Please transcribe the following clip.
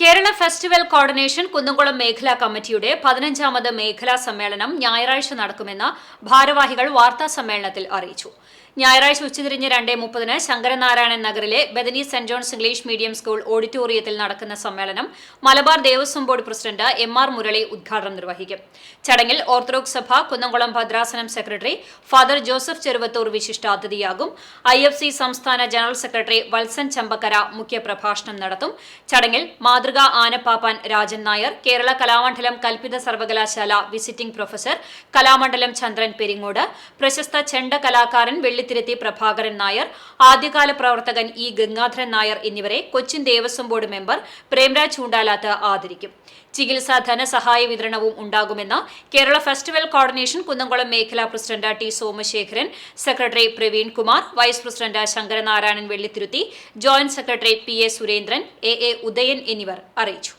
Kerala festival coordination Kunnamkulam മേഖലാ കമ്മിറ്റിയുടെ പതിനഞ്ചാമത് മേഖലാ സമ്മേളനം ഞായറാഴ്ച നടക്കുമെന്ന് ഭാരവാഹികൾ വാർത്താ സമ്മേളനത്തിൽ അറിയിച്ചു. ഞായറാഴ്ച ഉച്ചതിരിഞ്ഞ് രണ്ടേ മുപ്പതിന് ശങ്കരനാരായണൻ നഗറിലെ Bethany Saint John's English medium school ഓഡിറ്റോറിയത്തിൽ നടക്കുന്ന സമ്മേളനം Malabar Devaswom board president M R Murali ഉദ്ഘാടനം നിർവഹിക്കും. ചടങ്ങിൽ ഓർത്തഡോക്സ് സഭ കുന്നംകുളം ഭദ്രാസനം സെക്രട്ടറി ഫാദർ ജോസഫ് ചെറുവത്തൂർ വിശിഷ്ടാതിഥിയാകും ഐ എഫ് സി സംസ്ഥാന ജനറൽ സെക്രട്ടറി വത്സൻ ചമ്പക്കര മുഖ്യപ്രഭാഷണം നടത്തും. ചടങ്ങിൽ മാതൃകാ ആനപ്പാപ്പാൻ രാജൻ നായർ കേരള കലാമണ്ഡലം കൽപ്പിത സർവകലാശാല വിസിറ്റിംഗ് പ്രൊഫസർ കലാമണ്ഡലം ചന്ദ്രൻ പെരിങ്ങോട് പ്രശസ്ത ചെണ്ട കലാകാരൻ വെള്ളിത്തിരുത്തി പ്രഭാകരൻ നായർ ആദ്യകാല പ്രവർത്തകൻ ഇ ഗംഗാധരൻ നായർ എന്നിവരെ കൊച്ചിൻ ദേവസ്വം ബോർഡ് മെമ്പർ പ്രേംരാജ് ചൂണ്ടാലാത്ത് ആദരിക്കും. ചികിത്സാ ധനസഹായ വിതരണവും ഉണ്ടാകുമെന്ന് കേരള ഫെസ്റ്റിവൽ കോർഡിനേഷൻ കുന്നംകുളം മേഖലാ president T Somasekharan secretary Praveen Kumar vice president Sankaranarayanan Vellithiruthi joint secretary P A Surendran A A Udayan എന്നിവർ അറിയിച്ചു.